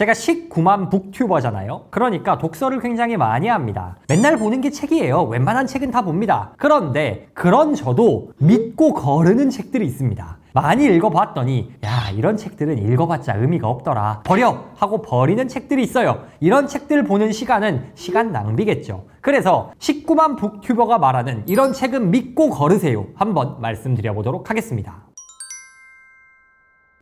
제가 19만 북튜버잖아요. 그러니까 독서를 굉장히 많이 합니다. 맨날 보는 게 책이에요. 웬만한 책은 다 봅니다. 그런데 그런 저도 믿고 거르는 책들이 있습니다. 많이 읽어봤더니 야 이런 책들은 읽어봤자 의미가 없더라 버려 하고 버리는 책들이 있어요 이런 책들 보는 시간은 시간 낭비겠죠 그래서 19만 북튜버가 말하는 이런 책은 믿고 거르세요 한번 말씀드려보도록 하겠습니다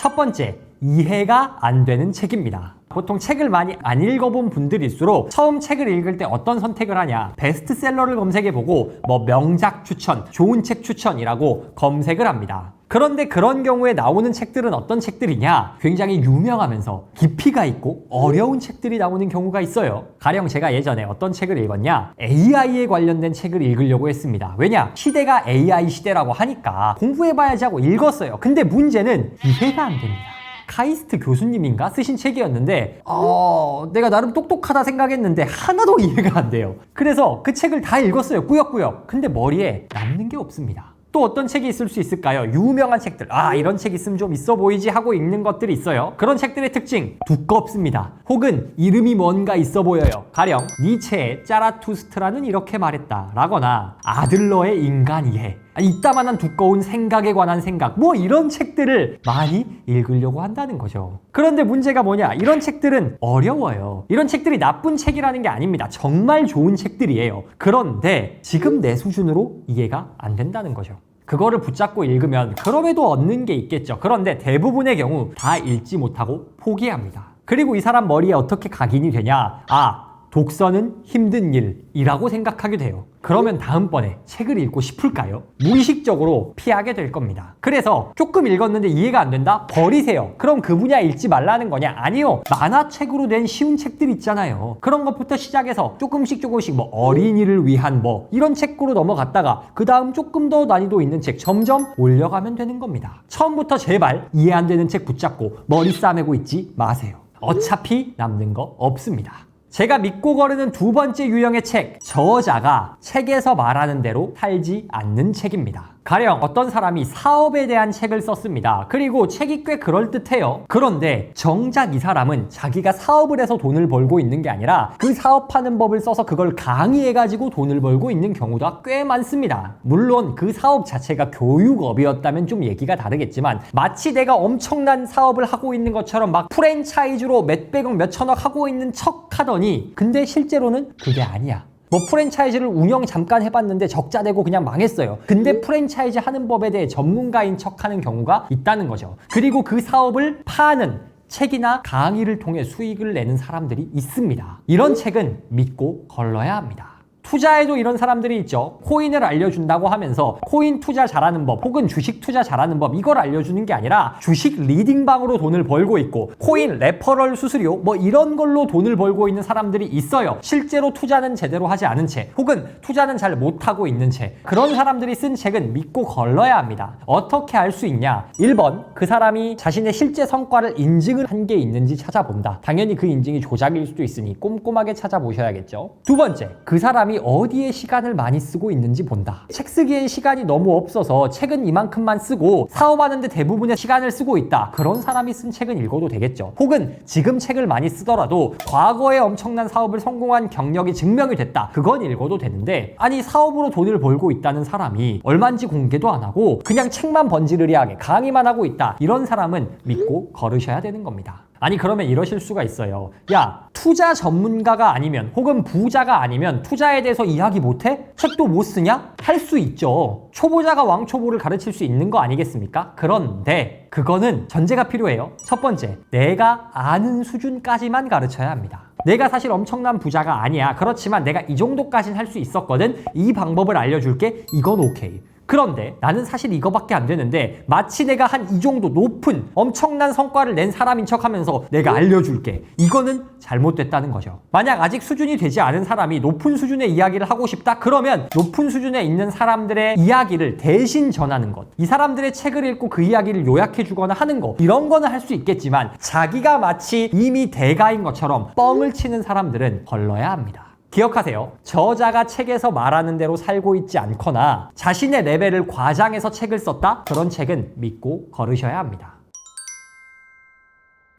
첫 번째, 이해가 안 되는 책입니다. 보통 책을 많이 안 읽어본 분들일수록 처음 책을 읽을 때 어떤 선택을 하냐 베스트셀러를 검색해보고 뭐 명작 추천, 좋은 책 추천이라고 검색을 합니다. 그런데 그런 경우에 나오는 책들은 어떤 책들이냐 굉장히 유명하면서 깊이가 있고 어려운 책들이 나오는 경우가 있어요. 가령 제가 예전에 어떤 책을 읽었냐 AI에 관련된 책을 읽으려고 했습니다. 왜냐 시대가 AI 시대라고 하니까 공부해봐야지 하고 읽었어요. 근데 문제는 이해가 안 됩니다. 카이스트 교수님인가 쓰신 책이었는데 어, 내가 나름 똑똑하다 생각했는데 하나도 이해가 안 돼요. 그래서 그 책을 다 읽었어요. 꾸역꾸역. 근데 머리에 남는 게 없습니다. 또 어떤 책이 있을 수 있을까요? 유명한 책들. 아, 이런 책 있으면 좀 있어 보이지 하고 읽는 것들이 있어요. 그런 책들의 특징, 두껍습니다. 혹은 이름이 뭔가 있어 보여요. 가령, 니체의 짜라투스트라는 이렇게 말했다. 라거나, 아들러의 인간 이해. 아, 이따만한 두꺼운 생각에 관한 생각. 뭐 이런 책들을 많이 읽으려고 한다는 거죠. 그런데 문제가 뭐냐? 이런 책들은 어려워요. 이런 책들이 나쁜 책이라는 게 아닙니다. 정말 좋은 책들이에요. 그런데 지금 내 수준으로 이해가 안 된다는 거죠. 그거를 붙잡고 읽으면 그럼에도 얻는 게 있겠죠. 그런데 대부분의 경우 다 읽지 못하고 포기합니다. 그리고 이 사람 머리에 어떻게 각인이 되냐? 아, 독서는 힘든 일이라고 생각하게 돼요. 그러면 다음번에 책을 읽고 싶을까요? 무의식적으로 피하게 될 겁니다. 그래서 조금 읽었는데 이해가 안 된다? 버리세요. 그럼 그 분야 읽지 말라는 거냐? 아니요. 만화책으로 된 쉬운 책들 있잖아요. 그런 것부터 시작해서 조금씩 조금씩 뭐 어린이를 위한 뭐 이런 책으로 넘어갔다가 그 다음 조금 더 난이도 있는 책 점점 올려가면 되는 겁니다. 처음부터 제발 이해 안 되는 책 붙잡고 머리 싸매고 있지 마세요. 어차피 남는 거 없습니다. 제가 믿고 거르는 두 번째 유형의 책, 저자가 책에서 말하는 대로 살지 않는 책입니다. 가령 어떤 사람이 사업에 대한 책을 썼습니다. 그리고 책이 꽤 그럴듯해요. 그런데 정작 이 사람은 자기가 사업을 해서 돈을 벌고 있는 게 아니라 그 사업하는 법을 써서 그걸 강의해가지고 돈을 벌고 있는 경우가 꽤 많습니다. 물론 그 사업 자체가 교육업이었다면 좀 얘기가 다르겠지만 마치 내가 엄청난 사업을 하고 있는 것처럼 막 프랜차이즈로 몇백억 몇천억 하고 있는 척 하더니 근데 실제로는 그게 아니야. 뭐 프랜차이즈를 운영 잠깐 해봤는데 적자 되고 그냥 망했어요. 근데 프랜차이즈 하는 법에 대해 전문가인 척 하는 경우가 있다는 거죠. 그리고 그 사업을 파는 책이나 강의를 통해 수익을 내는 사람들이 있습니다. 이런 책은 믿고 걸러야 합니다. 투자에도 이런 사람들이 있죠. 코인을 알려준다고 하면서 코인 투자 잘하는 법 혹은 주식 투자 잘하는 법 이걸 알려주는 게 아니라 주식 리딩방으로 돈을 벌고 있고 코인 레퍼럴 수수료 뭐 이런 걸로 돈을 벌고 있는 사람들이 있어요. 실제로 투자는 제대로 하지 않은 채 혹은 투자는 잘 못하고 있는 채 그런 사람들이 쓴 책은 믿고 걸러야 합니다. 어떻게 알 수 있냐? 1번 그 사람이 자신의 실제 성과를 인증을 한 게 있는지 찾아본다. 당연히 그 인증이 조작일 수도 있으니 꼼꼼하게 찾아보셔야겠죠. 두 번째 그 사람이 어디에 시간을 많이 쓰고 있는지 본다. 책 쓰기엔 시간이 너무 없어서 책은 이만큼만 쓰고 사업하는데 대부분의 시간을 쓰고 있다. 그런 사람이 쓴 책은 읽어도 되겠죠. 혹은 지금 책을 많이 쓰더라도 과거에 엄청난 사업을 성공한 경력이 증명이 됐다. 그건 읽어도 되는데 아니 사업으로 돈을 벌고 있다는 사람이 얼마인지 공개도 안 하고 그냥 책만 번지르르하게 강의만 하고 있다. 이런 사람은 믿고 걸으셔야 되는 겁니다. 아니 그러면 이러실 수가 있어요. 야 투자 전문가가 아니면 혹은 부자가 아니면 투자에 대해서 이야기 못해? 책도 못 쓰냐? 할 수 있죠. 초보자가 왕초보를 가르칠 수 있는 거 아니겠습니까? 그런데 그거는 전제가 필요해요. 첫 번째, 내가 아는 수준까지만 가르쳐야 합니다. 내가 사실 엄청난 부자가 아니야. 그렇지만 내가 이 정도까지는 할 수 있었거든. 이 방법을 알려줄게. 이건 오케이. 그런데 나는 사실 이거밖에 안 되는데 마치 내가 한 이 정도 높은 엄청난 성과를 낸 사람인 척 하면서 내가 알려줄게. 이거는 잘못됐다는 거죠. 만약 아직 수준이 되지 않은 사람이 높은 수준의 이야기를 하고 싶다? 그러면 높은 수준에 있는 사람들의 이야기를 대신 전하는 것. 이 사람들의 책을 읽고 그 이야기를 요약해 주거나 하는 거. 이런 거는 할 수 있겠지만 자기가 마치 이미 대가인 것처럼 뻥을 치는 사람들은 걸러야 합니다. 기억하세요. 저자가 책에서 말하는 대로 살고 있지 않거나 자신의 레벨을 과장해서 책을 썼다? 그런 책은 믿고 걸으셔야 합니다.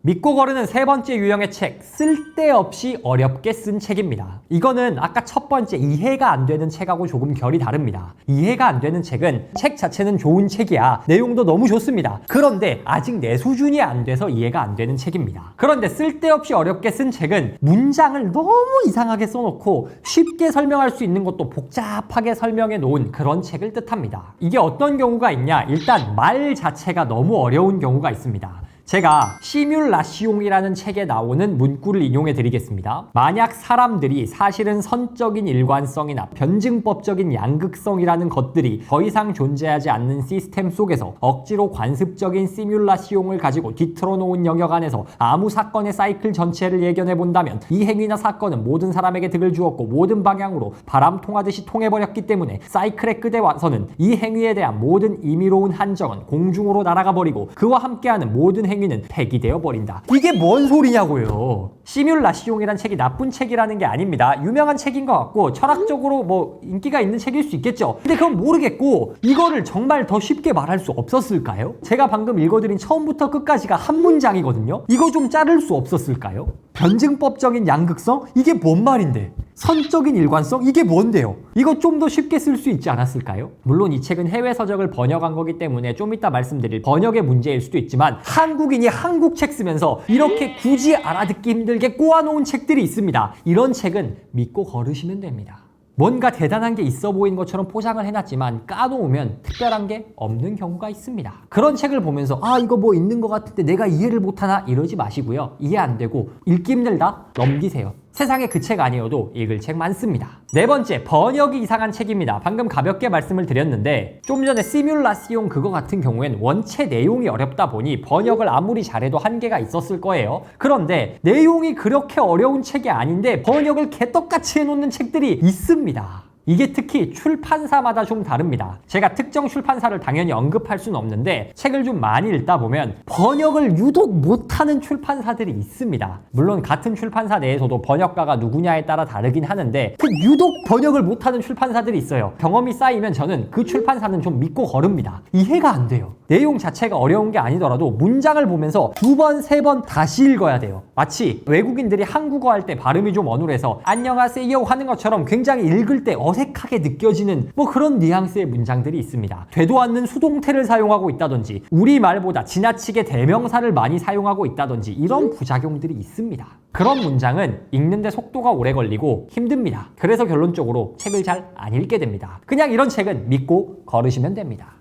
믿고 거르는 세 번째 유형의 책, 쓸데없이 어렵게 쓴 책입니다. 이거는 아까 첫 번째 이해가 안 되는 책하고 조금 결이 다릅니다. 이해가 안 되는 책은 책 자체는 좋은 책이야. 내용도 너무 좋습니다. 그런데 아직 내 수준이 안 돼서 이해가 안 되는 책입니다. 그런데 쓸데없이 어렵게 쓴 책은 문장을 너무 이상하게 써놓고 쉽게 설명할 수 있는 것도 복잡하게 설명해 놓은 그런 책을 뜻합니다. 이게 어떤 경우가 있냐? 일단 말 자체가 너무 어려운 경우가 있습니다. 제가 시뮬라시옹이라는 책에 나오는 문구를 인용해 드리겠습니다. 만약 사람들이 사실은 선적인 일관성이나 변증법적인 양극성이라는 것들이 더 이상 존재하지 않는 시스템 속에서 억지로 관습적인 시뮬라시옹을 가지고 뒤틀어 놓은 영역 안에서 아무 사건의 사이클 전체를 예견해 본다면 이 행위나 사건은 모든 사람에게 득을 주었고 모든 방향으로 바람 통하듯이 통해버렸기 때문에 사이클의 끝에 와서는 이 행위에 대한 모든 임의로운 한정은 공중으로 날아가 버리고 그와 함께하는 모든 행위 는 폐기되어 버린다. 이게 뭔 소리냐고요. 시뮬라시옹이란 책이 나쁜 책이라는 게 아닙니다. 유명한 책인 것 같고 철학적으로 뭐 인기가 있는 책일 수 있겠죠. 근데 그건 모르겠고 이거를 정말 더 쉽게 말할 수 없었을까요? 제가 방금 읽어드린 처음부터 끝까지가 한 문장이거든요. 이거 좀 자를 수 없었을까요? 변증법적인 양극성? 이게 뭔 말인데? 선적인 일관성? 이게 뭔데요? 이거 좀 더 쉽게 쓸 수 있지 않았을까요? 물론 이 책은 해외 서적을 번역한 거기 때문에 좀 이따 말씀드릴 번역의 문제일 수도 있지만 한국인이 한국 책 쓰면서 이렇게 굳이 알아듣기 힘들게 꼬아놓은 책들이 있습니다. 이런 책은 믿고 걸으시면 됩니다. 뭔가 대단한 게 있어 보이는 것처럼 포장을 해놨지만 까놓으면 특별한 게 없는 경우가 있습니다. 그런 책을 보면서 아 이거 뭐 있는 것 같은데 내가 이해를 못하나 이러지 마시고요. 이해 안 되고 읽기 힘들다 넘기세요. 세상에 그 책 아니어도 읽을 책 많습니다. 네 번째, 번역이 이상한 책입니다. 방금 가볍게 말씀을 드렸는데 좀 전에 시뮬라시용 그거 같은 경우엔 원체 내용이 어렵다 보니 번역을 아무리 잘해도 한계가 있었을 거예요. 그런데 내용이 그렇게 어려운 책이 아닌데 번역을 개떡같이 해놓는 책들이 있습니다. 이게 특히 출판사마다 좀 다릅니다. 제가 특정 출판사를 당연히 언급할 수는 없는데 책을 좀 많이 읽다 보면 번역을 유독 못하는 출판사들이 있습니다. 물론 같은 출판사 내에서도 번역가가 누구냐에 따라 다르긴 하는데 그 유독 번역을 못하는 출판사들이 있어요. 경험이 쌓이면 저는 그 출판사는 좀 믿고 걸읍니다. 이해가 안 돼요. 내용 자체가 어려운 게 아니더라도 문장을 보면서 두 번, 세 번 다시 읽어야 돼요. 마치 외국인들이 한국어 할 때 발음이 좀 어눌해서 안녕하세요 하는 것처럼 굉장히 읽을 때 어색하게 느껴지는 뭐 그런 뉘앙스의 문장들이 있습니다. 되도 않는 수동태를 사용하고 있다든지 우리말보다 지나치게 대명사를 많이 사용하고 있다든지 이런 부작용들이 있습니다. 그런 문장은 읽는데 속도가 오래 걸리고 힘듭니다. 그래서 결론적으로 책을 잘 안 읽게 됩니다. 그냥 이런 책은 믿고 걸으시면 됩니다.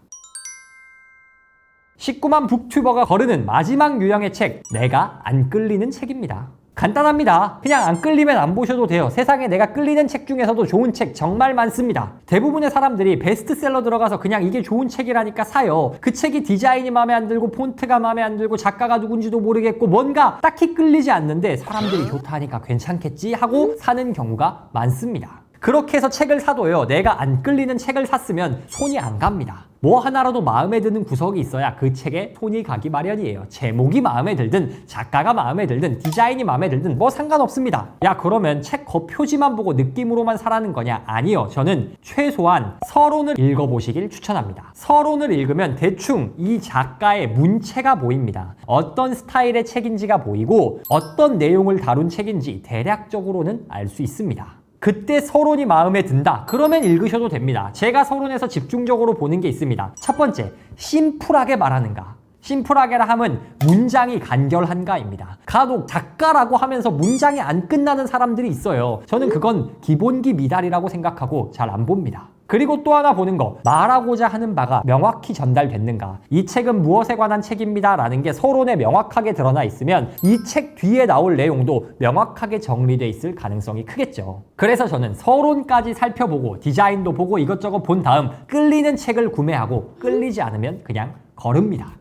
19만 북튜버가 거르는 마지막 유형의 책, 내가 안 끌리는 책입니다. 간단합니다. 그냥 안 끌리면 안 보셔도 돼요. 세상에 내가 끌리는 책 중에서도 좋은 책 정말 많습니다. 대부분의 사람들이 베스트셀러 들어가서 그냥 이게 좋은 책이라니까 사요. 그 책이 디자인이 마음에 안 들고 폰트가 마음에 안 들고 작가가 누군지도 모르겠고 뭔가 딱히 끌리지 않는데 사람들이 좋다 하니까 괜찮겠지 하고 사는 경우가 많습니다. 그렇게 해서 책을 사도요. 내가 안 끌리는 책을 샀으면 손이 안 갑니다. 뭐 하나라도 마음에 드는 구석이 있어야 그 책에 손이 가기 마련이에요. 제목이 마음에 들든 작가가 마음에 들든 디자인이 마음에 들든 뭐 상관없습니다. 야 그러면 책 겉표지만 보고 느낌으로만 사라는 거냐? 아니요. 저는 최소한 서론을 읽어보시길 추천합니다. 서론을 읽으면 대충 이 작가의 문체가 보입니다. 어떤 스타일의 책인지가 보이고 어떤 내용을 다룬 책인지 대략적으로는 알 수 있습니다. 그때 서론이 마음에 든다. 그러면 읽으셔도 됩니다. 제가 서론에서 집중적으로 보는 게 있습니다. 첫 번째, 심플하게 말하는가. 심플하게라 함은 문장이 간결한가입니다. 간혹 작가라고 하면서 문장이 안 끝나는 사람들이 있어요. 저는 그건 기본기 미달이라고 생각하고 잘 안 봅니다. 그리고 또 하나 보는 거 말하고자 하는 바가 명확히 전달됐는가 이 책은 무엇에 관한 책입니다 라는 게 서론에 명확하게 드러나 있으면 이 책 뒤에 나올 내용도 명확하게 정리돼 있을 가능성이 크겠죠 그래서 저는 서론까지 살펴보고 디자인도 보고 이것저것 본 다음 끌리는 책을 구매하고 끌리지 않으면 그냥 걸읍니다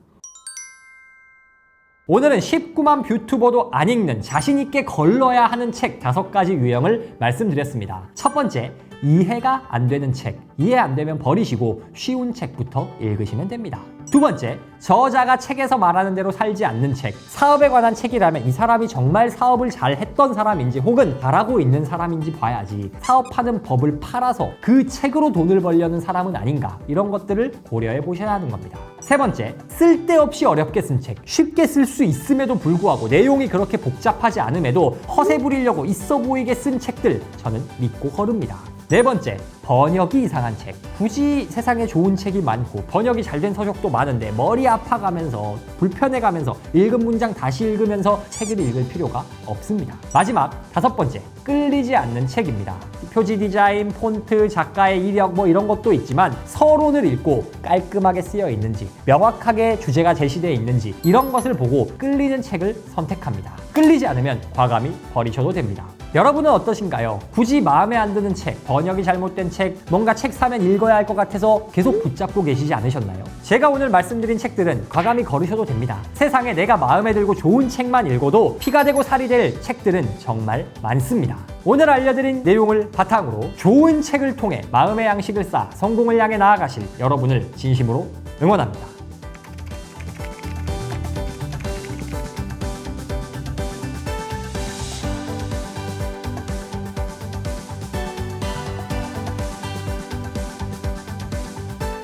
오늘은 19만 뷰튜버도 안 읽는 자신있게 걸러야 하는 책 다섯 가지 유형을 말씀드렸습니다. 첫 번째, 이해가 안 되는 책. 이해 안 되면 버리시고 쉬운 책부터 읽으시면 됩니다. 두 번째, 저자가 책에서 말하는 대로 살지 않는 책. 사업에 관한 책이라면 이 사람이 정말 사업을 잘 했던 사람인지 혹은 잘하고 있는 사람인지 봐야지. 사업하는 법을 팔아서 그 책으로 돈을 벌려는 사람은 아닌가. 이런 것들을 고려해 보셔야 하는 겁니다. 세 번째, 쓸데없이 어렵게 쓴 책. 쉽게 쓸 수 있음에도 불구하고 내용이 그렇게 복잡하지 않음에도 허세 부리려고 있어 보이게 쓴 책들 저는 믿고 거릅니다. 네 번째, 번역이 이상한 책. 굳이 세상에 좋은 책이 많고 번역이 잘 된 서적도 많은데 머리 아파가면서 불편해가면서 읽은 문장 다시 읽으면서 책을 읽을 필요가 없습니다. 마지막 다섯 번째, 끌리지 않는 책입니다. 표지 디자인, 폰트, 작가의 이력 뭐 이런 것도 있지만 서론을 읽고 깔끔하게 쓰여 있는지 명확하게 주제가 제시되어 있는지 이런 것을 보고 끌리는 책을 선택합니다. 끌리지 않으면 과감히 버리셔도 됩니다. 여러분은 어떠신가요? 굳이 마음에 안 드는 책, 번역이 잘못된 책, 뭔가 책 사면 읽어야 할 것 같아서 계속 붙잡고 계시지 않으셨나요? 제가 오늘 말씀드린 책들은 과감히 거르셔도 됩니다. 세상에 내가 마음에 들고 좋은 책만 읽어도 피가 되고 살이 될 책들은 정말 많습니다. 오늘 알려드린 내용을 바탕으로 좋은 책을 통해 마음의 양식을 쌓아 성공을 향해 나아가실 여러분을 진심으로 응원합니다.